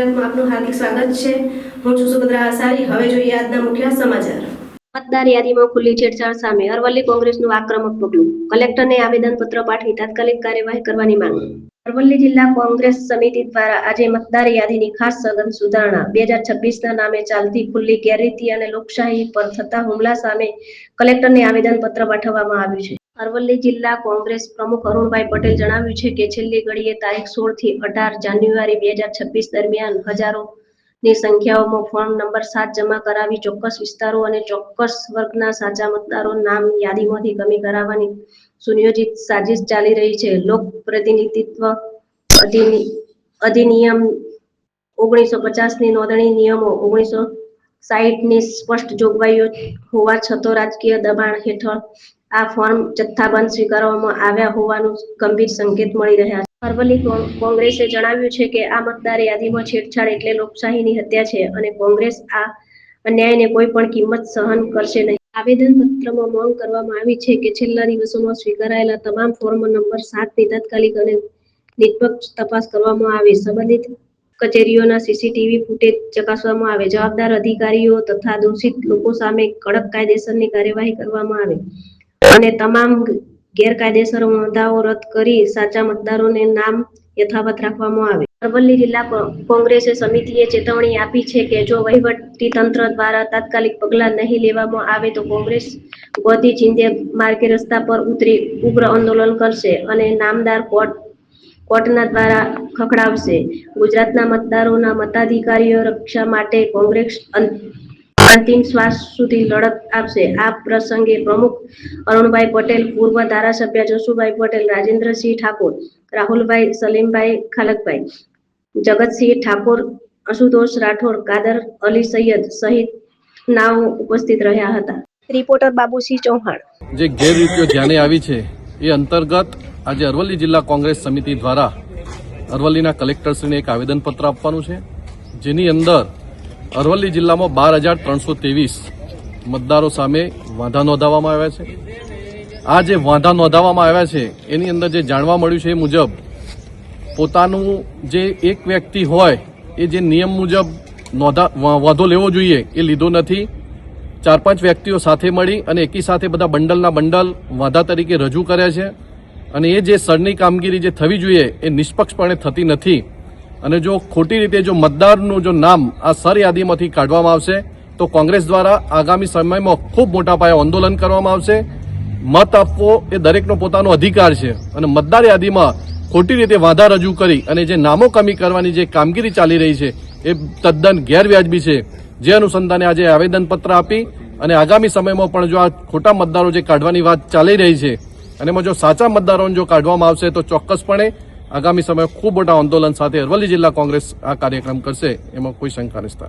બજરંગમાં આપનું હાર્દિક સ્વાગત છે. હું છું સુભદ્રા આસારી હવે જોઈએ આજના મુખ્ય સમાચાર. મતદાર યાદીમાં ખુલ્લી છેડછાડ સામે અરવલ્લી કોંગ્રેસનું આક્રમક પગલું. કલેક્ટરને આવેદનપત્ર પાઠવી તાત્કાલિક કાર્યવાહી કરવાની માંગ. અરવલ્લી જિલ્લા કોંગ્રેસ સમિતિ દ્વારા આજે મતદાર યાદીની ખાસ સઘન સુધારણા બે હજાર છવ્વીસના નામે ચાલતી ખુલ્લી ગેરરીતિ અને લોકશાહી પર થતા હુમલા સામે કલેક્ટરને આવેદનપત્ર પાઠવવામાં આવ્યું છે. અરવલ્લી જિલ્લા કોંગ્રેસ પ્રમુખ અરુણભાઈ પટેલ જણાવ્યું છે કે છેલ્લી ઘડીએ તારીખ સોળથી અઢાર જાન્યુઆરી બે હજાર છવ્વીસ દરમિયાન હજારો ની સંખ્યાઓમાં ફોર્મ નંબર સાત જમા કરાવી ચોક્કસ વિસ્તારો અને ચોક્કસ વર્ગના સાચા મતદારો નામ યાદીમાંથી કમી કરાવવાની સુનિયોજિત સાજિશ ચાલી રહી છે. લોક પ્રતિનિધિત્વ અધિનિ- અધિનિયમ ઓગણીસો પચાસની નોંધણી નિયમો ઓગણીસો સાહીઠની સ્પષ્ટ જોગવાઈઓ હોવા છતાં રાજકીય દબાણ હેઠળ આ ફોર્મ જથ્થાબંધ સ્વીકારવામાં આવ્યા હોવાનું ગંભીર સંકેત મળી રહ્યા છે અરવલ્લી કોંગ્રેસે જણાવ્યું છે કે આ મતદાર યાદીમાં છેડછાડ એટલે લોકશાહીની હત્યા છે અને કોંગ્રેસ આ અન્યાયને કોઈ પણ કિંમત સહન કરશે નહીં. આવેદનપત્રમાં માંગ કરવામાં આવી છે કે છેલ્લા દિવસોમાં સ્વીકારાયેલા તમામ ફોર્મ નંબર સાતની તાત્કાલિક અને નિષ્પક્ષ તપાસ કરવામાં આવે. સંબંધિત કચેરીઓના સીસીટીવી ફૂટેજ ચકાસવામાં આવે. જવાબદાર અધિકારીઓ તથા દોષિત લોકો સામે કડક કાયદેસરની કાર્યવાહી કરવામાં આવે. અને તમામ ગેરકાયદેસર મુદ્દાઓ રદ કરી સાચા મતદારોને નામ યથાવત રાખવામાં આવે. અરવલ્લી જિલ્લા કોંગ્રેસે સમિતિએ ચેતવણી આપી છે કે જો વહીવટી તંત્ર દ્વારા તાત્કાલિક પગલાં નહીં લેવામાં આવે તો કોંગ્રેસ ગોધી ચિંદે માર્ગે રસ્તા પર ઉતરી ઉગ્ર આંદોલન કરશે અને નામદાર કોર્ટ કોર્ટના દ્વારા ખખડાવશે. ગુજરાતના મતદારોના મતાધિકારીઓ રક્ષા માટે કોંગ્રેસ અંતિમ શ્વાસ સુધી લડત આપશે. આ પ્રસંગે પ્રમુખ અરુણભાઈ પટેલ પૂર્વ ધારાસભ્ય જશુભાઈ પટેલ રાજેન્દ્રસિંહ ઠાકોર રાહુલભાઈ સલીમભાઈ ખાલકભાઈ જગતસિંહ ઠાકોર અશુતોષ રાઠોડ કાદર અલી સૈયદ સહિત નાઓ ઉપસ્થિત રહ્યા હતા. રિપોર્ટર બાબુસિંહ ચૌહાણ. જે ગેરરીતિઓ ધ્યાને આવી છે એ અંતર્ગત આજે અરવલ્લી જિલ્લા કોંગ્રેસ સમિતિ દ્વારા અરવલ્લીના કલેક્ટરશ્રીને એક આવેદનપત્ર આપવાનું છે જેની અંદર અરવલ્લી જિલ્લામાં બાર હજાર ત્રણસો ત્રેવીસ મતદારો સામે વાંધા નોંધાવવામાં આવ્યા છે. આ જે વાંધા નોંધાવવામાં આવ્યા છે, એની અંદર જે જાણવા મળ્યું છે એ મુજબ, પોતાનું જે એક વ્યક્તિ હોય, એ જે નિયમ મુજબ નોંધા વાંધો લેવો જોઈએ, એ લીધો નથી. ચાર પાંચ વ્યક્તિઓ સાથે મળી અને એકી સાથે બધા બંડલના બંડલ વાંધા તરીકે રજૂ કર્યા છે. અને એ જે સરની કામગીરી જે થવી જોઈએ, એ નિષ્પક્ષપણે થતી નથી. અને જો ખોટી રીતે જો મતદારનું જો નામ આ સર યાદીમાંથી કાઢવામાં આવશે, તો કોંગ્રેસ દ્વારા આગામી સમયમાં ખૂબ મોટા પાયે આંદોલન કરવામાં આવશે. મત આપવો એ દરેકનો પોતાનો અધિકાર છે અને મતદાર યાદીમાં ખોટી રીતે વાંધા રજૂ કરી અને જે નામો કમી કરવાની જે કામગીરી ચાલી રહી છે, એ તદ્દન ગેરવ્યાજબી છે. જે અનુસંધાને આજે આવેદનપત્ર આપી અને આગામી સમયમાં પણ જો આ ખોટા મતદારો જે કાઢવાની વાત ચાલી રહી છે અને એમાં જો સાચા મતદારોને જો કાઢવામાં આવશે, તો ચોક્કસપણે આગામી સમયે ખૂબ મોટા આંદોલન સાથે અરવલ્લી જિલ્લા કોંગ્રેસ આ કાર્યક્રમ કરશે, એમાં કોઈ શંકા નથી.